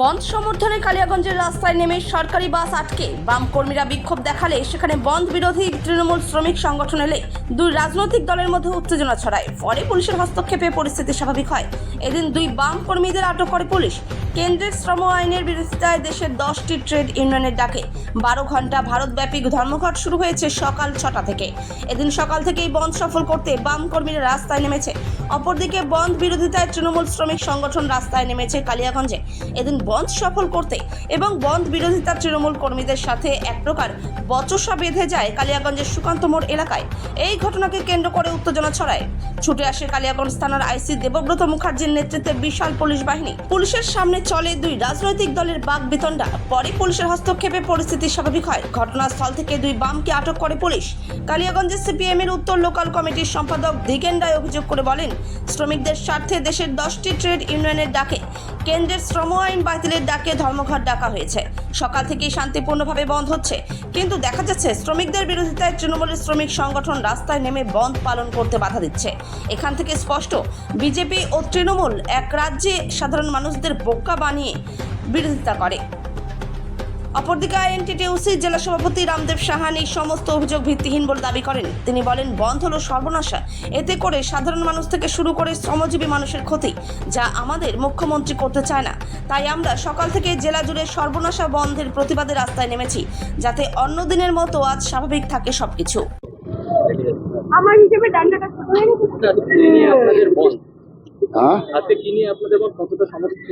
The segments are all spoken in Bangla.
বন্ধ সমর্থনে কালিয়াগঞ্জের রাস্তায় নেমে সরকারি বাস আটকে। বাম কর্মীরা বিক্ষোভ দেখালে সেখানে বন্ধ বিরোধী তৃণমূল শ্রমিক সংগঠন এলে দুই রাজনৈতিক দলের মধ্যে উত্তেজনা ছড়ায়। পরে পুলিশের হস্তক্ষেপে পরিস্থিতি স্বাভাবিক হয়। এদিন দুই বাম কর্মীদের আটক করে পুলিশ। কেন্দ্রের শ্রম আইনের বিরোধিতায় দেশের দশটি ট্রেড ইউনিয়নের ডাকে। বারো ঘণ্টা ভারতব্যাপী ধর্মঘট শুরু হয়েছে সকাল ছটা থেকে। এদিন সকাল থেকেই বন্ধ সফল করতে বাম কর্মীরা রাস্তায় নেমেছে। অপরদিকে বন্ধ বিরোধিতায় তৃণমূল শ্রমিক সংগঠন রাস্তায় নেমেছে কালিয়াগঞ্জে। এদিন বন্ধ সফল করতে এবং বন্ধ বিরোধিতা তৃণমূল কর্মীদের সাথে এক প্রকার বচসা বেঁধে যায় কালিয়াগঞ্জের সুকান্ত মোড় এলাকায়। এই ঘটনাকে কেন্দ্র করে উত্তেজনা ছড়ায়। ছুটে আসে কালিয়াগঞ্জ থানার আইসি দেবব্রত মুখার্জির নেতৃত্বে বিশাল পুলিশ বাহিনী। পুলিশের সামনে চলে দুই রাজনৈতিক দলের বাক বিতণ্ডা। পরে পুলিশের হস্তক্ষেপে পরিস্থিতি স্বাভাবিক হয়। ঘটনাস্থল থেকে দুই বামকে আটক করে পুলিশ। কালিয়াগঞ্জের সিপিএম এর উত্তর লোকাল কমিটির সম্পাদক দিগেন রায় অভিযোগ করে বলেন, শ্রমিকদের স্বার্থে দেশের দশটি ট্রেড ইউনিয়নের ডাকে কেন্দ্রের শ্রম আইন বাতিলের ডাকে ধর্মঘট ডাকা হয়েছে। সকাল থেকেই শান্তিপূর্ণভাবে বন্ধ হচ্ছে। কিন্তু দেখা যাচ্ছে, শ্রমিকদের বিরোধিতায় তৃণমূলের শ্রমিক সংগঠন রাস্তায় নেমে বন্ধ পালন করতে বাধা দিচ্ছে। এখান থেকে স্পষ্ট, বিজেপি ও তৃণমূল এক রাজ্যে সাধারণ মানুষদের বোকা বানিয়ে বিরোধিতা করে। অপরদিকে আইএনটিটিউসি জেলা সভাপতি রামদেব সাহান এই সমস্ত অভিযোগ ভিত্তিহীন বলে দাবি করেন। তিনি বলেন বন্ধ হলো সর্বনাশা। এতে করে সাধারণ মানুষ থেকে শুরু করে শ্রমজীবী মানুষের ক্ষতি যা আমাদের মুখ্যমন্ত্রী করতে চায় না। তাই আমরা সকাল থেকে জেলা জুড়ে সর্বনাশা বন্ধের প্রতিবাদে রাস্তায় নেমেছি যাতে অন্য দিনের মতো আজ স্বাভাবিক থাকে সবকিছু। আমার হিসেবে ডান্ডাটা ছোট হয়ে? গেছে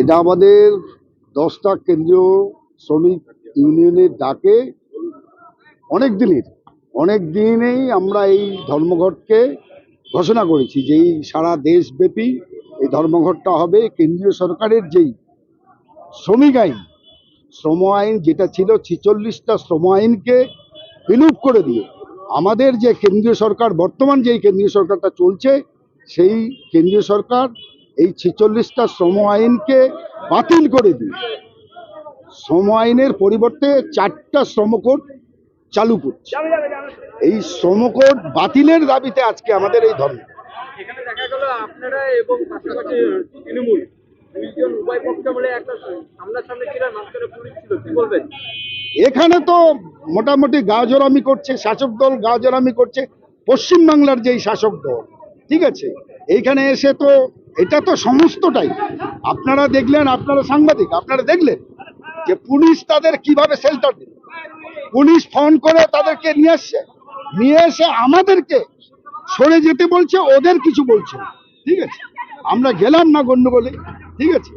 এটা আমাদের দশটা কেন্দ্রীয় শ্রমিক ইউনিয়নের ডাকে অনেক দিনের, অনেক দিনেই আমরা এই ধর্মঘটকে ঘোষণা করেছি যে এই সারা দেশব্যাপী এই ধর্মঘটটা হবে। কেন্দ্রীয় সরকারের যেই শ্রমিক আইন, শ্রম আইন যেটা ছিল ছিচল্লিশটা শ্রম আইনকে বিলুপ করে দিয়ে আমাদের যে কেন্দ্রীয় সরকার, বর্তমান যেই কেন্দ্রীয় সরকারটা চলছে, সেই কেন্দ্রীয় সরকার এই ছেচল্লিশটা শ্রম আইনকে বাতিল করে দিয়ে শ্রম আইনের পরিবর্তে চারটা শ্রমকোড চালু করছে। এই শ্রমকোড বাতিলের দাবিতে আজকে আমাদের এই ধর্ম এখানে দেখা গেল আপনারা এবং পাশাপাশি তৃণমূল এখানে তো মোটামুটি গাজরামি করছে শাসক দল গাজরামি করছে পশ্চিমবাংলার যেই শাসক দল ঠিক আছে? এইখানে এসে তো এটা তো সমস্তটাই। আপনারা দেখলেন আপনারা সাংবাদিক আপনারা দেখলেন যে পুলিশ তাদের কীভাবে শেল্টার দিল। পুলিশ ফোন করে তাদেরকে নিয়ে আসছে নিয়ে এসে আমাদেরকে সরে যেতে বলছে ওদের কিছু বলছে ঠিক আছে? আমরা গেলাম না গন্ডগোলে। ঠিক আছে?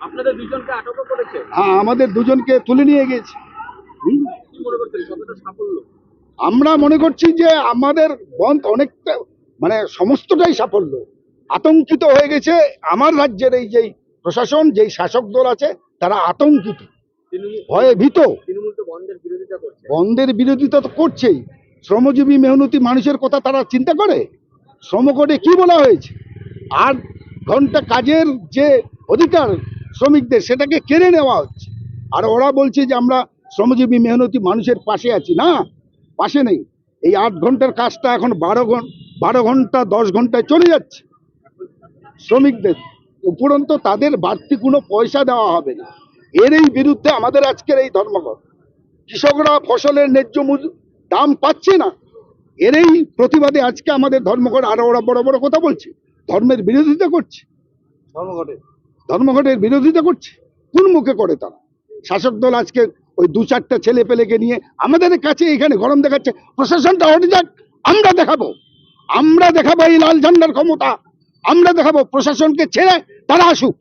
আপনাদের দুজনকে আটকও করেছে? হ্যাঁ আমাদের দুজনকে তুলে নিয়ে সাফল্য? আমরা মনে করছি যে আমাদের বন্ধ অনেকটা মানে সমস্তটাই সাফল্য। আতঙ্কিত হয়ে গেছে আমার রাজ্যের এই যেই প্রশাসন যেই শাসক দল আছে তারা আতঙ্কিত ভয়ে ভীত। বন্ধের বিরোধিতা তো করছেই। শ্রমজীবী মেহনতি মানুষের কথা তারা চিন্তা করে? শ্রমকোডে কি বলা হয়েছে? আট ঘণ্টা কাজের যে অধিকার শ্রমিকদের সেটাকে কেড়ে নেওয়া হচ্ছে। আর ওরা বলছে যে আমরা শ্রমজীবী মেহনতি মানুষের পাশে আছি। না পাশে নেই। এই আট ঘণ্টার কাজটা এখন বারো ঘণ্টা বারো ঘণ্টা দশ ঘন্টায় চলে যাচ্ছে। শ্রমিকদের উপরন্ত তাদের বাড়তি কোনো পয়সা দেওয়া হবে না। এর এই বিরুদ্ধে আমাদের আজকের এই ধর্মঘট। কৃষকরা ফসলের ন্যায্য দাম পাচ্ছে না। এর এই প্রতিবাদে আজকে আমাদের ধর্মঘট আরও ওরা বড় বড় কথা বলছে। ধর্মের বিরোধিতা করছে। ধর্মঘটে? ধর্মঘটের বিরোধিতা করছে। কোন মুখে করে তারা? শাসক দল আজকে ওই দু চারটা ছেলে পেলেকে নিয়ে আমাদের কাছে এখানে গরম দেখাচ্ছে প্রশাসনটা হটে যাক আমরা দেখাবো। আমরা দেখাবো এই লাল ঝান্ডার ক্ষমতা। আমরা দেখাবো, প্রশাসনকে ছেড়ে তারা আসুক।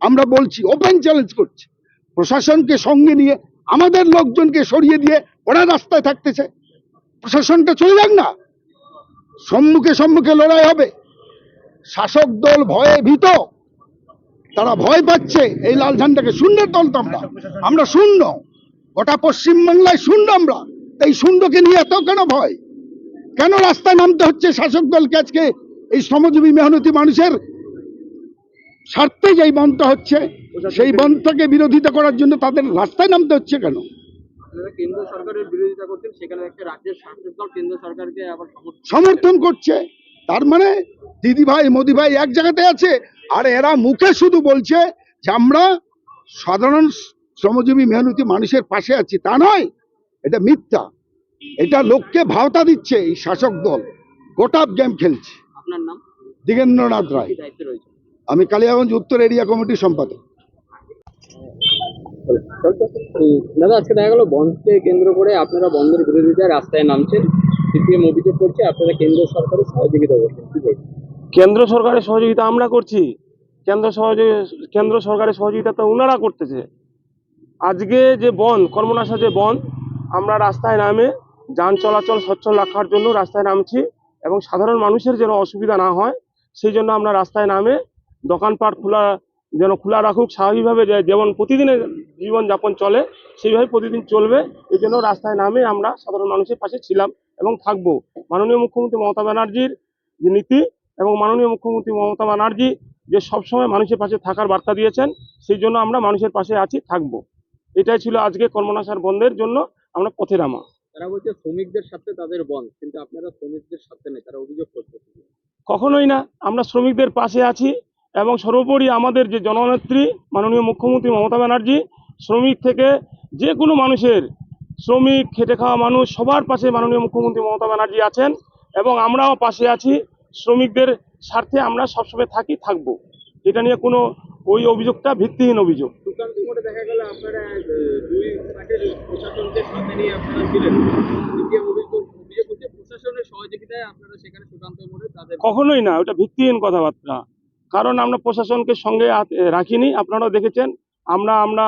আমরা বলছি ওপেন চ্যালেঞ্জ করছি। প্রশাসনকে সঙ্গে নিয়ে, আমাদের লোকজনকে সরিয়ে দিয়ে ওরা রাস্তায় থাকতেছে। প্রশাসনটা চলে যাক না। সম্মুখে সম্মুখে লড়াই হবে। শাসক দল ভয়ে ভীত। তারা ভয় পাচ্ছে এই লাল ঝান্ডাকে। শূন্যের দল তো আমরা। আমরা শূন্য। গোটা পশ্চিমবাংলায় শূন্য আমরা। এই শূন্যকে নিয়ে এত কেন ভয়? কেন রাস্তায় নামতে হচ্ছে শাসক দলকে আজকে? এই শ্রমজীবী মেহনতি মানুষের স্বার্থে যেই বন্ধটা হচ্ছে সেই বন্ধটাকে বিরোধিতা করার জন্য তাদের রাস্তায় নামতে হচ্ছে কেন? আপনারা কেন্দ্র সরকারের বিরোধিতা করছেন সেখানে একটা রাজ্যের শাসক দল কেন্দ্র সরকারকে আবার সমর্থন করছে। তার মানে দিদি ভাই মোদি ভাই এক জায়গাতে আছে আর এরা মুখে শুধু বলছে যে আমরা সাধারণ শ্রমজীবী মেহনতি মানুষের পাশে আছি তা নয় এটা মিথ্যা। এটা লোককে ভাওতা দিচ্ছে এই শাসক দল। গোটা গেম খেলছে। আপনার নাম? দিগেন্দ্রনাথ রায়। আমি কালিয়াগঞ্জ উত্তর এরিয়া কমিটির সম্পাদক। দাদা আজকে দেখা গেল বন্ধকে কেন্দ্র করে আপনারা বন্ধের বিরোধিতায় রাস্তায় নামছেন। সিপিএম অভিযোগ করছে আপনারা কেন্দ্র সরকারের সহযোগিতা করছেন। কেন্দ্র সরকারের সহযোগিতা আমরা করছি। কেন্দ্র সহযোগী কেন্দ্র সরকারের সহযোগিতা তো ওনারা করতেছে। আজকে যে বন কর্মনাশা যে বন আমরা রাস্তায় নামে যান চলাচল সচ্ছল রাখার জন্য রাস্তায় নামছি। এবং সাধারণ মানুষের যেন অসুবিধা না হয়, সেই জন্য আমরা রাস্তায় নামে দোকানপাট খোলা যেন খোলা রাখুক, স্বাভাবিকভাবে যেমন প্রতিদিনের জীবনযাপন চলে, সেইভাবে প্রতিদিন চলবে, এই জন্য রাস্তায় নামে আমরা সাধারণ মানুষের পাশে ছিলাম এবং থাকব। মাননীয় মুখ্যমন্ত্রী মমতা ব্যানার্জির যে নীতি এবং মাননীয় মুখ্যমন্ত্রী মমতা ব্যানার্জি যে সবসময় মানুষের পাশে থাকার বার্তা দিয়েছেন, সেই জন্য আমরা মানুষের পাশে আছি, থাকব। এটাই ছিল আজকে কর্মনাশার বন্ধের জন্য আমরা পথে নামা। তারা বলছে শ্রমিকদের সাথে তাদের বন্ধ, কিন্তু আপনারা শ্রমিকদের সাথে নেই, তারা অভিযোগ করছে। কখনোই না, আমরা শ্রমিকদের পাশে আছি এবং সর্বোপরি আমাদের যে জননেত্রী, মাননীয় মুখ্যমন্ত্রী মমতা ব্যানার্জি, শ্রমিক থেকে যে কোনো মানুষের শ্রমিক, খেটে খাওয়া মানুষ, সবার পাশে মাননীয় মুখ্যমন্ত্রী মমতা ব্যানার্জি আছেন এবং আমরাও পাশে আছি। শ্রমিকদের স্বার্থে আমরা সবসময় থাকি, থাকব। এটা নিয়ে কোনো ওই অভিযোগটা ভিত্তিহীন অভিযোগ। আপনারা আপনারা আপনারা কখনোই না ওটা ভিত্তিহীন কথাবার্তা। কারণ আমরা প্রশাসনকে সঙ্গে রাখিনি আপনারাও দেখেছেন। আমরা আমরা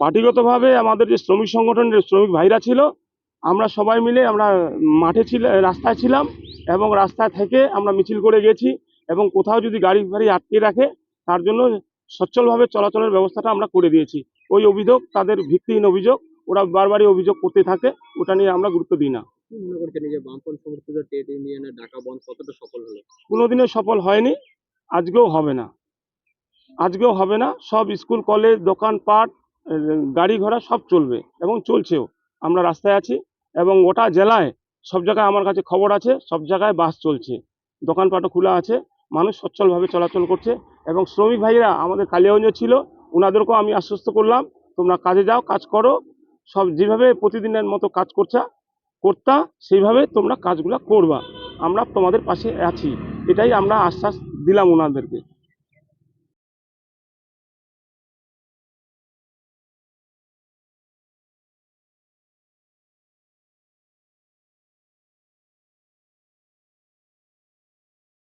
পার্টিগতভাবে আমাদের যে শ্রমিক সংগঠনের শ্রমিক ভাইরা ছিল আমরা সবাই মিলে আমরা মাঠে ছিল রাস্তায় ছিলাম এবং রাস্তা থেকে আমরা মিছিল করে গেছি এবং কোথাও যদি গাড়ি ফাড়ি আটকে রাখে তার জন্য সচ্ছলভাবে চলাচলের ব্যবস্থাটা আমরা করে দিয়েছি। ওই অভিযোগ তাদের ভিত্তিহীন অভিযোগ ওরা বারবারই অভিযোগ করতে থাকে ওটা নিয়ে আমরা গুরুত্ব দিই না। কোনোদিনও সফল হয়নি আজকেও হবে না। আজকেও হবে না সব স্কুল কলেজ দোকানপাট গাড়ি ঘোড়া সব চলবে এবং চলছেও। আমরা রাস্তায় আছি এবং গোটা জেলায় সব জায়গায় আমার কাছে খবর আছে সব জায়গায় বাস চলছে। দোকানপাটও খোলা আছে মানুষ সচ্ছলভাবে চলাচল করছে এবং শ্রমিক ভাইরা আমাদের কালিয়াগঞ্জ ছিল, ওনাদেরকেও আমি আশ্বস্ত করলাম, তোমরা কাজে যাও, কাজ করো, সব যেভাবে প্রতিদিনের মতো কাজ করছা, করতা, সেইভাবে তোমরা কাজগুলো করবা। আমরা তোমাদের পাশে আছি, এটাই আমরা আশ্বাস দিলাম ওনাদেরকে।